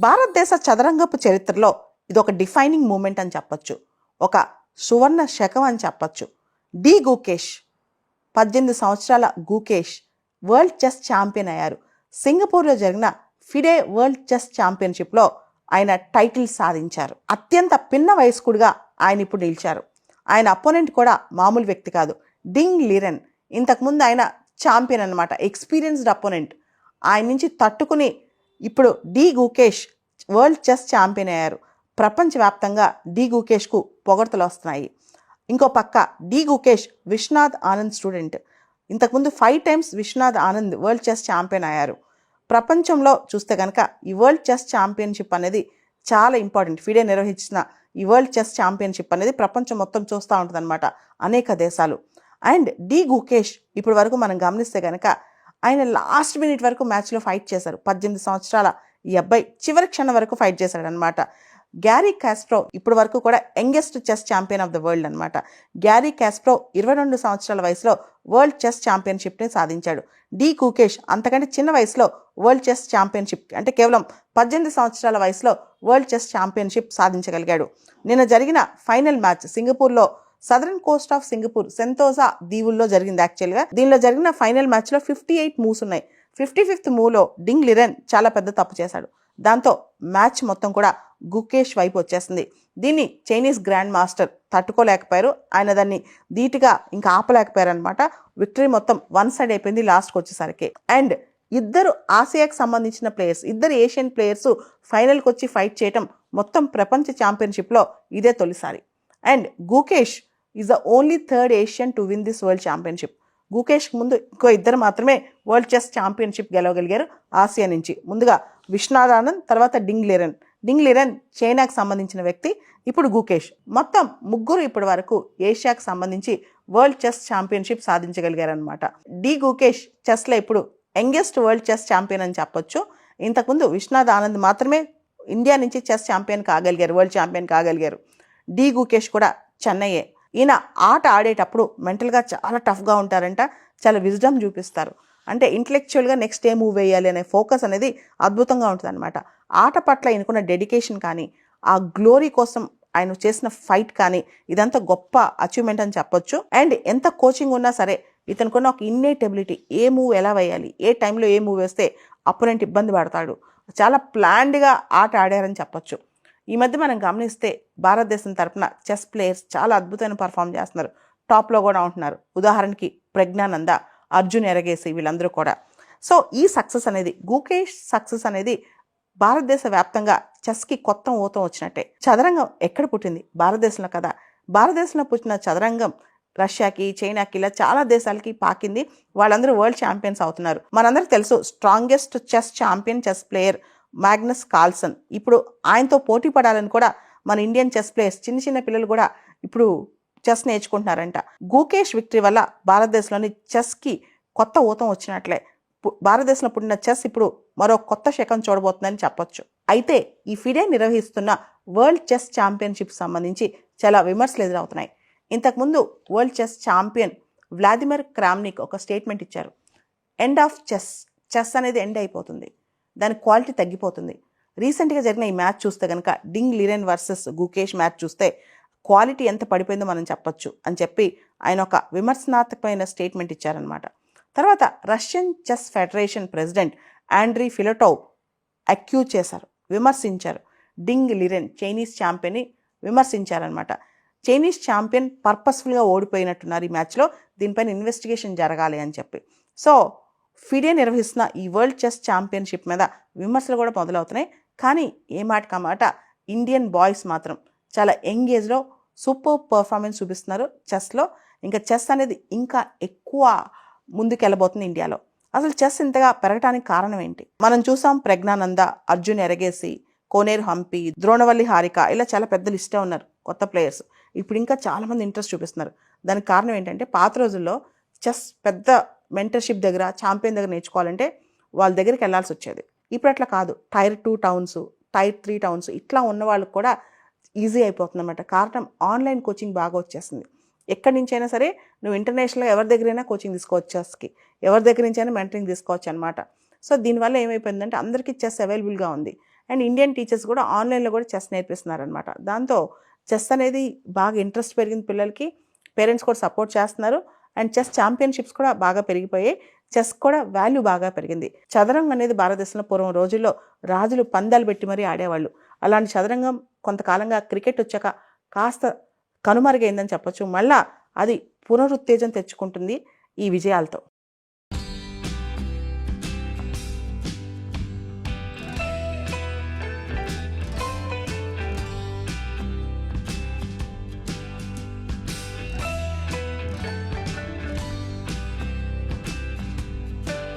భారతదేశ చదరంగపు చరిత్రలో ఇది ఒక డిఫైనింగ్ మూమెంట్ అని చెప్పొచ్చు. ఒక సువర్ణ శకం అని చెప్పొచ్చు. డి గుకేష్ పద్దెనిమిది సంవత్సరాల గుకేష్ వరల్డ్ చెస్ ఛాంపియన్ అయ్యారు. సింగపూర్లో జరిగిన ఫిడే వరల్డ్ చెస్ ఛాంపియన్షిప్లో ఆయన టైటిల్ సాధించారు. అత్యంత పిన్న వయస్కుడిగా ఆయన ఇప్పుడు నిలిచారు. ఆయన అపోనెంట్ కూడా మామూలు వ్యక్తి కాదు. డింగ్ లిరెన్ ఇంతకుముందు ఆయన ఛాంపియన్ అనమాట ఎక్స్పీరియన్స్డ్ అపోనెంట్. ఆయన నుంచి తట్టుకుని ఇప్పుడు D Gukesh world chess champion అయ్యారు. ప్రపంచవ్యాప్తంగా డి గుకేష్కు పొగడ్తలు వస్తున్నాయి. ఇంకో పక్క డి గుకేష్ విశ్వనాథ్ ఆనంద్ స్టూడెంట్. ఇంతకుముందు five times Viswanath Anand world chess champion అయ్యారు. ప్రపంచంలో చూస్తే కనుక ఈ వరల్డ్ చెస్ ఛాంపియన్షిప్ అనేది చాలా ఇంపార్టెంట్. ఫిడే నిర్వహించిన ఈ వరల్డ్ చెస్ ఛాంపియన్షిప్ అనేది ప్రపంచం మొత్తం చూస్తూ ఉంటుందన్నమాట అనేక దేశాలు. అండ్ డి గుకేష్ ఇప్పటి వరకు మనం గమనిస్తే కనుక ఆయన లాస్ట్ మినిట్ వరకు మ్యాచ్లో ఫైట్ చేశారు. పద్దెనిమిది సంవత్సరాల ఈ అబ్బాయి చివరి క్షణం వరకు ఫైట్ చేశాడనమాట గ్యారీ క్యాస్ప్రో ఇప్పటి వరకు కూడా youngest chess champion of the world అనమాట గ్యారీ క్యాస్ప్రో ఇరవై రెండు సంవత్సరాల వయసులో వరల్డ్ చెస్ ఛాంపియన్షిప్ని సాధించాడు. డి కుకేష్ అంతకంటే చిన్న వయసులో వరల్డ్ చెస్ ఛాంపియన్షిప్ అంటే కేవలం పద్దెనిమిది సంవత్సరాల వయసులో వరల్డ్ చెస్ ఛాంపియన్షిప్ సాధించగలిగాడు. నిన్న జరిగిన ఫైనల్ మ్యాచ్ సింగపూర్లో southern coast of Singapore Sentosa దీవుల్లో జరిగింది యాక్చువల్గా దీనిలో జరిగిన ఫైనల్ మ్యాచ్లో ఫిఫ్టీ ఎయిట్ మూవ్స్ ఉన్నాయి. ఫిఫ్టీ ఫిఫ్త్ మూవ్లో డింగ్ లిరెన్ చాలా పెద్ద తప్పు చేశాడు. దాంతో మ్యాచ్ మొత్తం కూడా గుకేష్ వైపు వచ్చేసింది. దీన్ని చైనీస్ గ్రాండ్ మాస్టర్ తట్టుకోలేకపోయారు. ఆయన దాన్ని ధీటుగా ఇంకా ఆపలేకపోయారు అనమాట విక్టరీ మొత్తం వన్ సైడ్ అయిపోయింది లాస్ట్కి వచ్చేసరికి. అండ్ ఇద్దరు ఆసియాకి సంబంధించిన ప్లేయర్స్ ఇద్దరు ఏషియన్ ప్లేయర్స్ ఫైనల్కి వచ్చి ఫైట్ చేయటం మొత్తం ప్రపంచ ఛాంపియన్షిప్లో ఇదే తొలిసారి. And Gukesh is the only third Asian to win this world championship. గుకేష్కి ముందు ఇంకో ఇద్దరు మాత్రమే వరల్డ్ చెస్ ఛాంపియన్షిప్ గెలవగలిగారు ఆసియా నుంచి. ముందుగా విశ్వనాథ్ ఆనంద్ తర్వాత డింగ్ లిరన్. డింగ్ లిరన్ చైనాకు సంబంధించిన వ్యక్తి ఇప్పుడు గుకేష్. మొత్తం ముగ్గురు ఇప్పటి వరకు ఏషియాకు సంబంధించి వరల్డ్ చెస్ ఛాంపియన్షిప్ సాధించగలిగారనమాట డి గుకేష్ చెస్లో ఇప్పుడు యంగెస్ట్ వరల్డ్ చెస్ ఛాంపియన్ అని చెప్పొచ్చు. ఇంతకుముందు విశ్వనాథ్ ఆనంద్ మాత్రమే ఇండియా నుంచి చెస్ ఛాంపియన్ కాగలిగారు వరల్డ్ ఛాంపియన్ కాగలిగారు. డి గుకేష్ కూడా చెన్నయ్యే ఈయన ఆట ఆడేటప్పుడు మెంటల్గా చాలా టఫ్గా ఉంటారంట. చాలా విజ్డమ్ చూపిస్తారు. అంటే ఇంటలెక్చువల్గా నెక్స్ట్ ఏ మూవ్ వేయాలి అనే ఫోకస్ అనేది అద్భుతంగా ఉంటుంది అనమాట ఆట పట్ల ఈయనకున్న డెడికేషన్ కానీ ఆ గ్లోరీ కోసం ఆయన చేసిన ఫైట్ కానీ ఇదంతా గొప్ప అచీవ్మెంట్ అని చెప్పొచ్చు. అండ్ ఎంత కోచింగ్ ఉన్నా సరే ఇతనుకున్న ఒక ఇన్నేట్ ఎబిలిటీ ఏ మూవ్ ఎలా వేయాలి ఏ టైంలో ఏ మూవ్ వేస్తే అపోనెంట్ ఇబ్బంది పడతాడు. చాలా ప్లాన్డ్గా ఆట ఆడారని చెప్పొచ్చు. ఈ మధ్య మనం గమనిస్తే భారతదేశం తరపున చెస్ ప్లేయర్స్ చాలా అద్భుతమైన పర్ఫామ్ చేస్తున్నారు. టాప్లో కూడా ఉంటున్నారు. ఉదాహరణకి ప్రజ్ఞానంద అర్జున్ ఎరగేసి వీళ్ళందరూ కూడా. సో ఈ సక్సెస్ అనేది గూకేష్ సక్సెస్ అనేది భారతదేశ వ్యాప్తంగా చెస్కి కొత్త ఊతం వచ్చినట్టే. చదరంగం ఎక్కడ పుట్టింది? భారతదేశంలో కదా. భారతదేశంలో పుట్టిన చదరంగం రష్యాకి చైనాకి ఇలా చాలా దేశాలకి పాకింది. వాళ్ళందరూ వరల్డ్ ఛాంపియన్స్ అవుతున్నారు. మనందరికీ తెలుసు strongest chess champion chess player Magnus Carlsen ఇప్పుడు ఆయనతో పోటీ పడాలని కూడా మన ఇండియన్ చెస్ ప్లేయర్స్ చిన్న చిన్న పిల్లలు కూడా ఇప్పుడు చెస్ నేర్చుకుంటున్నారంట. గూకేష్ విక్టరీ వల్ల భారతదేశంలోని చెస్కి కొత్త ఊతం వచ్చినట్లే. పు- భారతదేశంలో పుట్టిన చెస్ ఇప్పుడు మరో కొత్త శకం చూడబోతుందని చెప్పొచ్చు. అయితే ఈ ఫిడే నిర్వహిస్తున్న వరల్డ్ చెస్ ఛాంపియన్షిప్ సంబంధించి చాలా విమర్శలు ఎదురవుతున్నాయి. ఇంతకుముందు world chess champion Vladimir Kramnik ఒక స్టేట్మెంట్ ఇచ్చారు. ఎండ్ ఆఫ్ చెస్ చెస్ అనేది ఎండ్ అయిపోతుంది. దాని క్వాలిటీ తగ్గిపోతుంది. రీసెంట్గా జరిగిన ఈ మ్యాచ్ చూస్తే కనుక Ding Liren versus Gukesh match చూస్తే క్వాలిటీ ఎంత పడిపోయిందో మనం చెప్పొచ్చు అని చెప్పి ఆయన ఒక విమర్శనాత్మకమైన స్టేట్మెంట్ ఇచ్చారనమాట తర్వాత Russian chess federation president Andrei Filatov accuse చేశారు విమర్శించారు. డింగ్ లిరెన్ చైనీస్ ఛాంపియన్ని విమర్శించారనమాట చైనీస్ ఛాంపియన్ పర్పస్ఫుల్గా ఓడిపోయినట్టున్నారు ఈ మ్యాచ్లో దీనిపైన ఇన్వెస్టిగేషన్ జరగాలి అని చెప్పి. సో ఫిడే నిర్వహిస్తున్న ఈ వరల్డ్ చెస్ ఛాంపియన్షిప్ మీద విమర్శలు కూడా మొదలవుతున్నాయి. కానీ ఏ మాట కమాట ఇండియన్ బాయ్స్ మాత్రం చాలా యంగ్ ఏజ్లో సూపర్ పర్ఫార్మెన్స్ చూపిస్తున్నారు చెస్లో. ఇంకా చెస్ అనేది ఇంకా ఎక్కువ ముందుకెళ్ళబోతుంది ఇండియాలో. అసలు చెస్ ఇంతగా పెరగడానికి కారణం ఏంటి? మనం చూసాం ప్రజ్ఞానంద అర్జున్ ఎరగేసి కోనేరు హంపి ద్రోణవల్లి హారిక ఇలా చాలా పెద్ద లిస్టే ఉన్నారు కొత్త ప్లేయర్స్. ఇప్పుడు ఇంకా చాలామంది ఇంట్రెస్ట్ చూపిస్తున్నారు. దానికి కారణం ఏంటంటే పాత రోజుల్లో చెస్ పెద్ద మెంటర్షిప్ దగ్గర ఛాంపియన్ దగ్గర నేర్చుకోవాలంటే వాళ్ళ దగ్గరికి వెళ్ళాల్సి వచ్చేది. ఇప్పుడు అట్లా కాదు. Tier two towns tier three towns ఇట్లా ఉన్న వాళ్ళకి కూడా ఈజీ అయిపోతుంది అనమాట కారణం ఆన్లైన్ కోచింగ్ బాగా వచ్చేస్తుంది ఎక్కడి నుంచైనా సరే నువ్వు ఇంటర్నేషనల్గా ఎవరి దగ్గరైనా కోచింగ్ తీసుకోవచ్చు చెస్కి ఎవరి దగ్గర నుంచైనా మెంటరింగ్ తీసుకోవచ్చు అనమాట సో దీనివల్ల ఏమైపోయిందంటే అందరికీ చెస్ అవైలబుల్గా ఉంది. అండ్ ఇండియన్ టీచర్స్ కూడా ఆన్లైన్లో కూడా చెస్ నేర్పిస్తున్నారనమాట దాంతో చెస్ అనేది బాగా ఇంట్రెస్ట్ పెరిగింది పిల్లలకి. పేరెంట్స్ కూడా సపోర్ట్ చేస్తున్నారు. అండ్ చెస్ ఛాంపియన్షిప్స్ కూడా బాగా పెరిగిపోయాయి చెస్ కూడా వాల్యూ బాగా పెరిగింది. చదరంగం అనేది భారతదేశంలో పూర్వం రోజుల్లో రాజులు పందాలు పెట్టి మరీ ఆడేవాళ్ళు. అలాంటి చదరంగం కొంతకాలంగా క్రికెట్ వచ్చాక కాస్త కనుమరుగైందని చెప్పొచ్చు. మళ్ళా అది పునరుత్తేజం తెచ్చుకుంటుంది ఈ విజయాలతో.